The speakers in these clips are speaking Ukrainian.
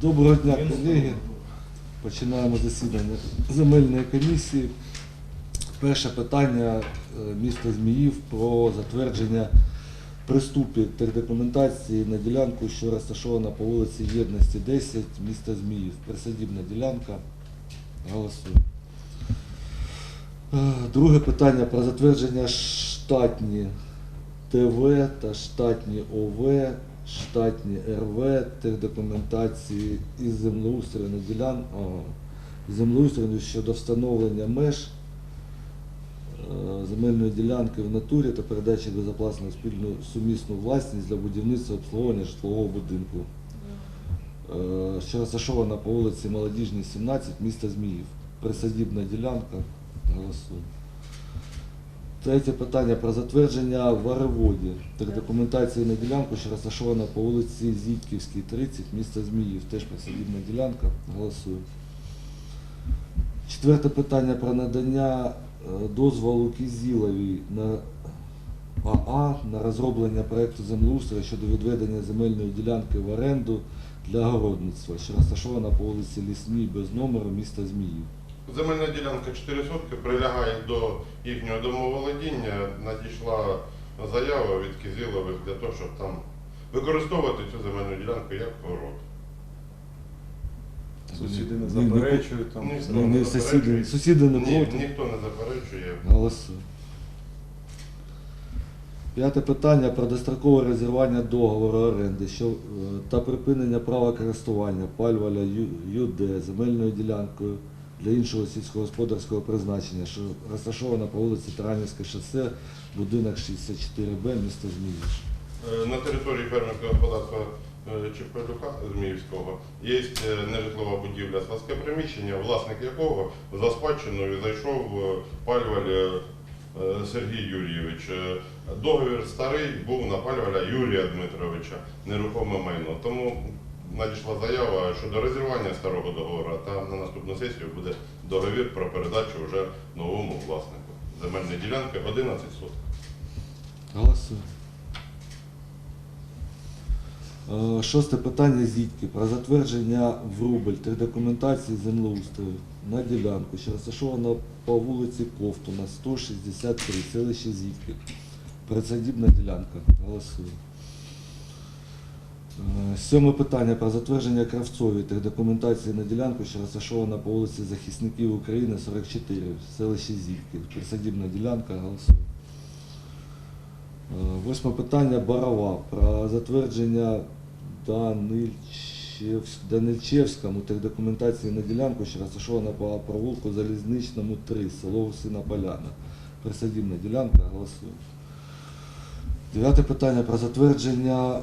Доброго дня, колеги. Починаємо засідання земельної комісії. Перше питання е, міста Зміїв про затвердження приступів техдокументації на ділянку, що розташована по вулиці Єдності 10, міста Зміїв. Присадібна ділянка. Голосуємо. Е, Друге питання про затвердження штатні ТВ та штатні ОВ, штатні РВ, техдокументації із землеустрою ділян... землеустрою щодо встановлення меж е, земельної ділянки в натурі та передачі безоплатно спільну сумісну власність для будівництва обслуговування житлового будинку, е, що розташована по вулиці Молодіжній, 17, міста Зміїв. Присадібна ділянка. Голосуємо. Третє питання про затвердження вареводі так документації на ділянку, що розташована по вулиці Зітківській, 30, міста Зміїв. Теж присадібна ділянка. Голосую. Четверте питання про надання е, дозволу Кізіловій на АА на розроблення проєкту землеустрою щодо відведення земельної ділянки в оренду для городництва, що розташована по вулиці Лісній без номеру міста Зміїв. Земельна ділянка 4 сотки прилягає до їхнього домоволодіння. Надійшла заява від Кізілових для того, щоб там використовувати цю земельну ділянку як город. Сусіди не заперечують там. ні, все. Ну, не сусіди, сусіди не Ні, проти. ніхто не заперечує. Голосую. П'яте питання про дострокове розірвання договору оренди що, е, та припинення права користування пальваля ЮД земельною ділянкою для іншого сільськогосподарського призначення, що розташована по вулиці Таранівське шосе, будинок 64Б, місто Зміїв. Е, На території фермерського господарства е, Чепелюка Зміївського є е, нежитлова будівля складське приміщення, власник якого за спадщиною зайшов палюваль Сергій Юрійович. Договір старий був на палюваля Юрія Дмитровича, нерухоме майно. Тому надійшла заява щодо розірвання старого договору, та на наступну сесію буде договір про передачу вже новому власнику. Земельної ділянки 11 соток. Голосую. Е, Шосте питання зітки про затвердження в рубль тих документацій землеустрою на ділянку, що розташована по вулиці Ковтуна, 163, селище Зітки. Присадібна ділянка. Голосую. Е, Сьоме питання про затвердження Кравцові тих документацій на ділянку, що розташована по вулиці Захисників України, 44, селище Зітки. Присадібна ділянка. Голосую. Е, Восьме питання Барова про затвердження Данильчевсь- Данильчевському техдокументації на ділянку, що розташована по провулку Залізничному 3, село Гусина Поляна. Присадібна ділянка, голосую. Дев'яте питання про затвердження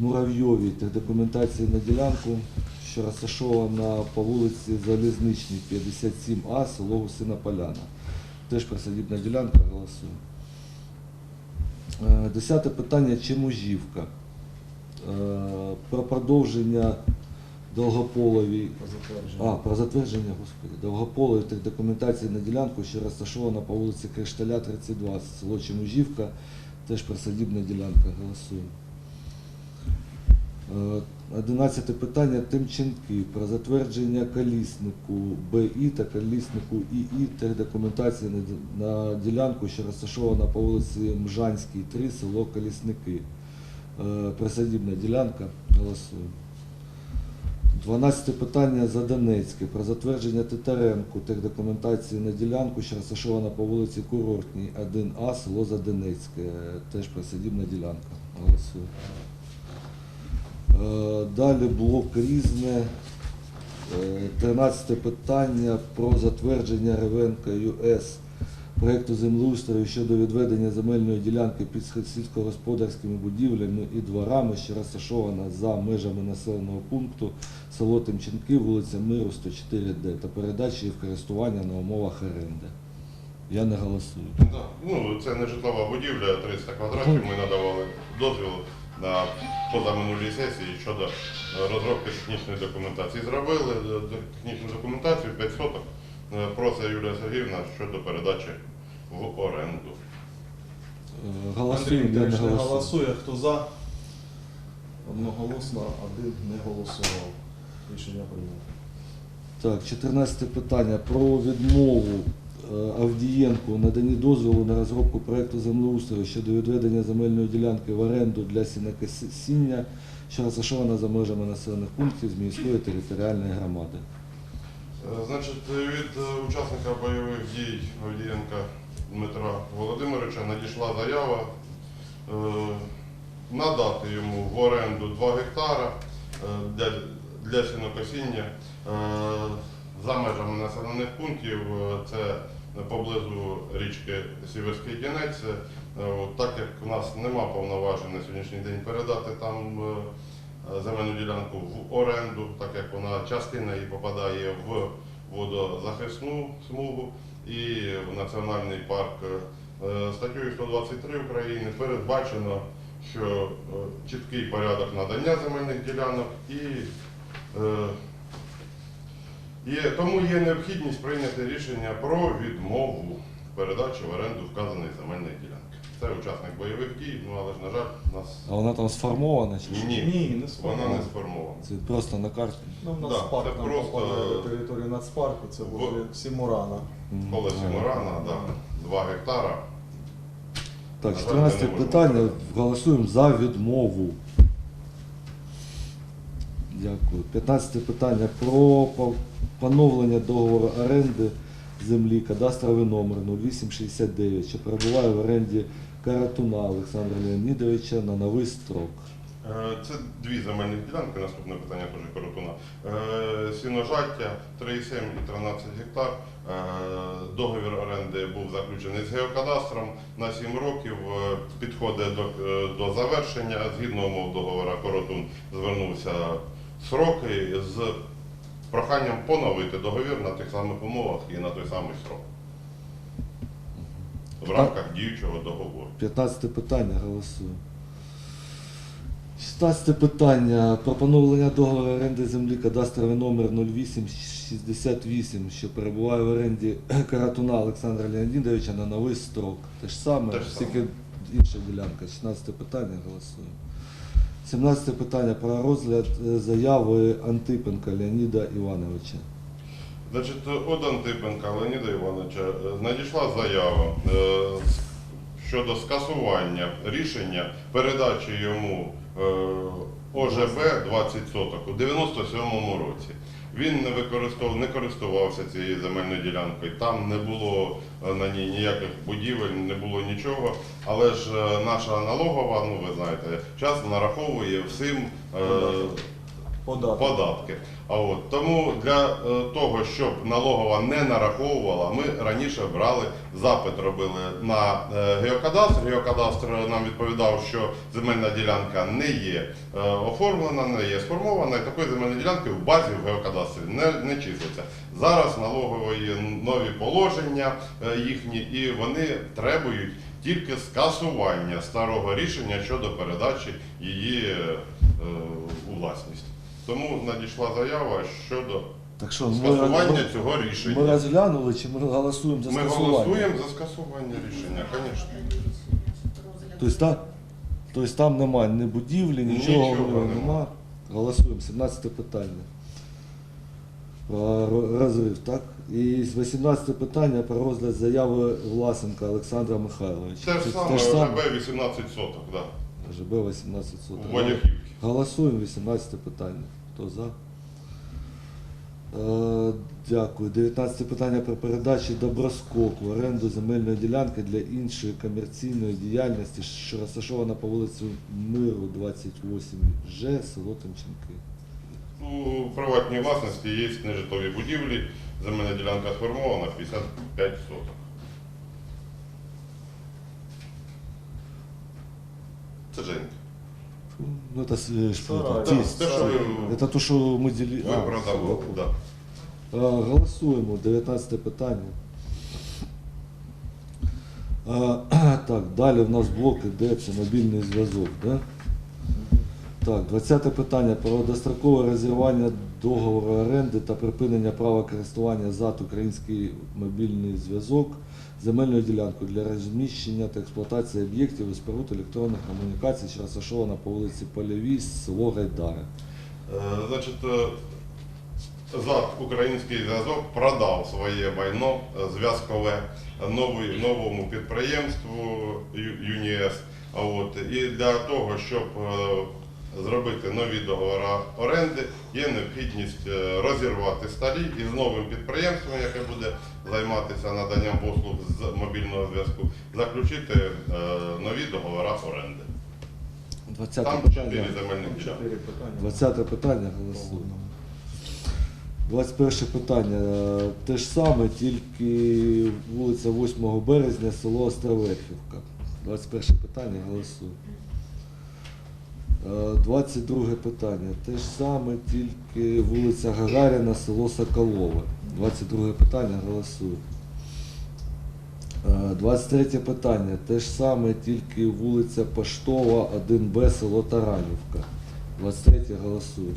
Муравйові та документації на ділянку, що розташована по вулиці Залізничній, 57А, село Гусина Поляна. Теж присадібна ділянка голосує. Е, десяте питання Чемужівка. Е, про продовження довгополові а, про затвердження господи, Довгополові та документації на ділянку, що розташована по вулиці Кришталя, 32, село Чемужівка, теж присадібна ділянка голосує. Е, 11 питання Тимченки про затвердження каліснику БІ та каліснику ІІ техдокументації на ділянку, що розташована по вулиці Мжанській, 3, село Калісники. Е, присадібна ділянка. Голосую. 12 питання за Донецьке про затвердження Титаренку техдокументації на ділянку, що розташована по вулиці Курортній, 1А, село Задонецьке. Е, теж присадібна ділянка. Голосую. Е, Далі блок різне. Е, 13 питання про затвердження Ревенка ЮС проєкту землеустрою щодо відведення земельної ділянки під сільськогосподарськими будівлями і дворами, що розташована за межами населеного пункту село Тимченки, вулиця Миру, 104Д та передачі її в користування на умовах оренди. Я не голосую. Ну, це не житлова будівля, 300 квадратів. Ми надавали дозвіл на позаминулій сесії щодо е, розробки технічної документації. Зробили е, технічну документацію 5 соток. Е, Просить Юлія Сергіївна щодо передачі в оренду. Андрій Голосуємо, я не голосую. голосує. Хто за? Одноголосно, один не голосував. Рішення прийнято. Так, 14 питання про відмову Авдієнку у наданні дозволу на розробку проекту землеустрою щодо відведення земельної ділянки в оренду для сінокосіння, що розташована за межами населених пунктів з міської територіальної громади. Е, Значить, від е, учасника бойових дій Авдієнка Дмитра Володимировича надійшла заява е, надати йому в оренду 2 гектара е, для, для сінокосіння е, за межами населених пунктів. Е, Це поблизу річки Сіверський Дінець. Е, Так як у нас нема повноважень на сьогоднішній день передати там е, земельну ділянку в оренду, так як вона частина її попадає в водозахисну смугу і в національний парк. Е, Статтею 123 України передбачено, що чіткий порядок надання земельних ділянок і, є, тому є необхідність прийняти рішення про відмову передачі в оренду вказаної земельної ділянки. Це учасник бойових дій, ну але ж, на жаль, у нас А вона там сформована чи що? ні, Ні, не вона не сформована. Це просто на карті. Ну, Да, нацпарк це там просто- попадає на територію нацпарку, це В- буде Сімурана. Мгм. Колесі. Мурана, да, 2 гектара. Так, 14 ми питання. Голосуємо за відмову. Дякую. 15 питання про по- поновлення договору оренди землі, кадастровий номер 0869, що перебуває в оренді Каратуна Олександра Леонідовича на новий строк. Е, Це дві земельні ділянки, наступне питання теж коротуна. Е, Сіножаття 3,7 і 13 гектар. Е, Договір оренди був заключений з геокадастром на 7 років. Підходить до, до завершення. Згідно умов договору Коротун звернувся сроки з проханням поновити договір на тих самих умовах і на той самий срок. В рамках діючого договору. 15 питання голосуємо. 16 питання про поновлення договору оренди землі кадастровий номер 0868, що перебуває в оренді Каратуна Олександра Леонідовича на новий строк. Те ж саме, Те ж саме. тільки інша ділянка. 16 питання голосуємо. 17 питання про розгляд е, заяви Антипенка Леоніда Івановича. Значить, От Антипенка Леоніда Івановича е, надійшла заява е, щодо скасування рішення передачі йому ОЖБ 20 соток у 97-му році. Він не використовував, не користувався цією земельною ділянкою. Там не було е, на ній ніяких будівель, не було нічого. Але ж е, наша налогова, ну ви знаєте, час нараховує всім е, Податок. податки. А от тому для е, того, щоб налогова не нараховувала, ми раніше брали запит, робили на е, геокадастр. Геокадастр нам відповідав, що земельна ділянка не є е, оформлена, не є сформована, і такої земельної ділянки в базі в геокадастрі не, не числиться. Зараз налогові нові положення їхні, і вони требують тільки скасування старого рішення щодо передачі її у власність. Тому надійшла заява щодо Так що, ми, скасування ми, цього ми рішення. розглянули чи ми голосуємо за Ми скасування? голосуємо за скасування рішення, звісно. Тобто, та, тобто там немає ні будівлі, нічого, Нічого нема. нема. Голосуємо. 17 питання. Про ро- розрив, так? І 18 питання про розгляд заяви Власенка Олександра Михайловича. Те ж саме те ж саме? ОЖБ 18 соток, да, ЖБ 18 у соток. Голосуємо 18 питання. Хто за? Е, дякую. 19 питання про передачу доброскоку в оренду земельної ділянки для іншої комерційної діяльності, що розташована по вулиці Миру 28Ж, село Тимченки. У приватній власності є нежитлові будівлі, земельна ділянка сформована 55 соток. Це Женька. Ну, это с- э, что Сарай. это? Те, Тесть. що ви, Это то, що ми ділі... ви А, продавали. все, Да. Е, Голосуємо. 19 питання. Е, Так, далі в нас блок іде, це мобільний зв'язок. Да? Так, 20 питання про дострокове розірвання договору оренди та припинення права користування ЗАТ Український мобільний зв'язок земельною ділянкою для розміщення та експлуатації об'єктів і споруд електронних комунікацій, що розташована по вулиці Польовій, село Гайдари. Е, Значить, е, ЗАД Український зв'язок продав своє майно е, зв'язкове новому підприємству ЮНІС. І для того, щоб зробити нові договори оренди, є необхідність е, розірвати старі і з новим підприємством, яке буде займатися наданням послуг з мобільного зв'язку, заключити е, нові договори оренди. 20 Там питання. чотири земельних ділянки. 20 питання голосуємо. 21 питання. Е, Те ж саме, тільки вулиця 8 березня, село Островерхівка. 21 питання голосуємо. Е, 22 питання. Те ж саме, тільки вулиця Гагаріна, село Соколове. 22 питання голосуємо. Е, 23 питання. Те ж саме, тільки вулиця Поштова, 1Б, село Таранівка. 23 голосуємо.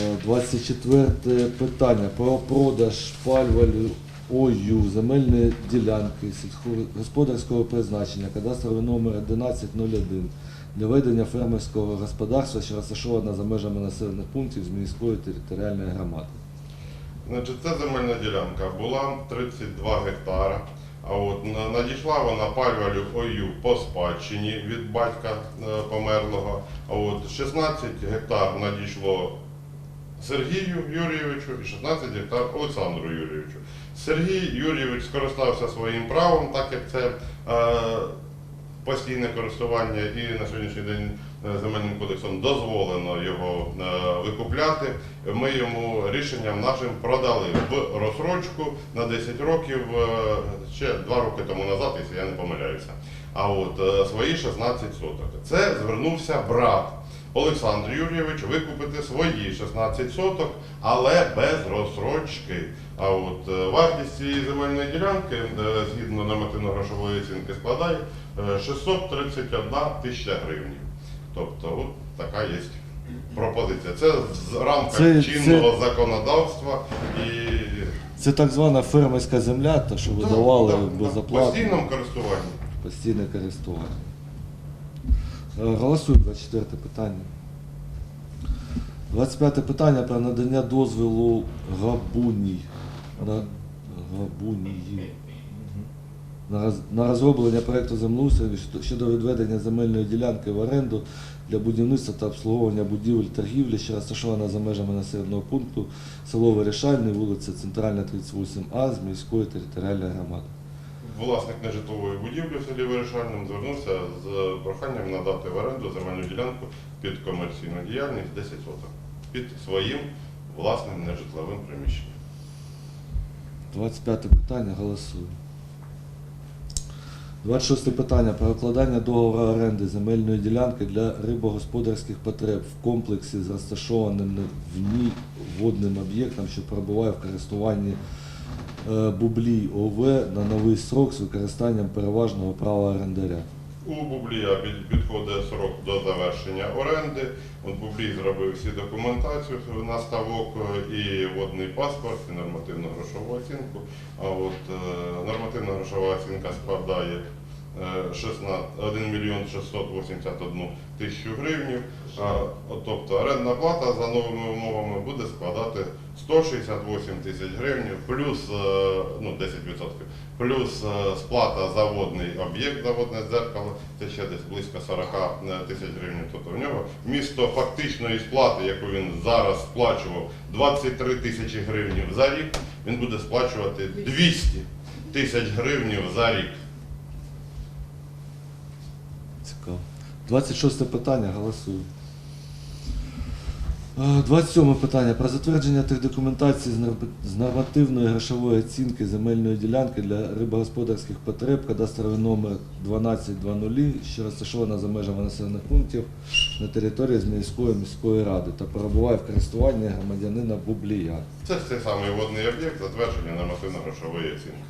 Е, 24 питання про продаж пальвалю ОЮ земельної ділянки сільськогосподарського призначення, кадастровий номер 1101 для ведення фермерського господарства, що розташована за межами населених пунктів з міської територіальної громади. Значить, ця земельна ділянка була 32 гектара. А от надійшла вона пальвалю ОЮ по спадщині від батька е, померлого. А от 16 гектар надійшло Сергію Юрійовичу і 16 гектар Олександру Юрійовичу. Сергій Юрійович скористався своїм правом, так як це е, постійне користування і на сьогоднішній день е, земельним кодексом дозволено його е, викупляти. Ми йому рішенням нашим продали в розсрочку на 10 років е, ще 2 роки тому назад, якщо я не помиляюся. А от свої 16 соток. Це звернувся брат. Олександр Юрійович викупити свої 16 соток, але без розсрочки. А от вартість цієї земельної ділянки, згідно нормативно-грошової оцінки, складає 631 тисяча гривень. Тобто, от така є пропозиція. Це в рамках Це- чинного законодавства і Це так звана фермерська земля, та що видавали Так, так, так. безоплатно. постійному користуванні. Постійне користування. Е, Голосуємо 24 питання. 25 питання про надання дозволу Габуній. На, Габунії. На, розроблення проєкту землеустрою щодо- відведення земельної ділянки в оренду для будівництва та обслуговування будівель торгівлі, що розташована за межами населеного пункту село Вирішальний, вулиця Центральна, 38А з міської територіальної громади. Власник нежитлової будівлі в селі Вирішальному звернувся з проханням надати в оренду земельну ділянку під комерційну діяльність 10 соток під своїм власним нежитловим приміщенням. 25 питання голосуємо. 26 питання про укладання договору оренди земельної ділянки для рибогосподарських потреб в комплексі з розташованим в ній водним об'єктом, що перебуває в користуванні е, Бублій ОВ на новий срок з використанням переважного права орендаря. У Бублія під- підходить срок до завершення оренди. От Бублій зробив всі документацію на ставок е, і водний паспорт, і нормативну грошову оцінку. А от е, нормативна грошова оцінка складає е, 16 1 мільйон 681 тисячу гривень. Тобто орендна плата за новими умовами буде складати 168 тисяч гривень плюс е, ну, 10%, плюс е, сплата за водний об'єкт, за водне дзеркало, це ще десь близько 40 тисяч гривень. Тобто в нього вмісто фактичної сплати, яку він зараз сплачував 23 тисячі гривень за рік, він буде сплачувати 200 тисяч гривень за рік. Цікаво. 26 питання голосуємо. Е, 27 питання про затвердження тих документацій з нормативної грошової оцінки земельної ділянки для рибогосподарських потреб, кадастровий номер 1220, що розташована за межами населених пунктів на території Зміївської міської ради та перебуває в користуванні громадянина Бублія. Це ж цей самий водний об'єкт, затвердження нормативно-грошової оцінки.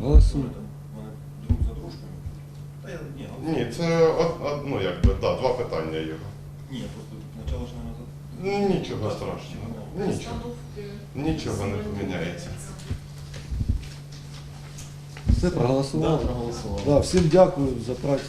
Голосуємо. Друг за дружкою. Ні, це ну, якби, да, два питання його. Ні, просто спочатку ж не назад. Ну, Нічого страшного. Нічого. Нічого не поміняється. Все проголосували? Да, проголосували. Да, всім дякую за працю.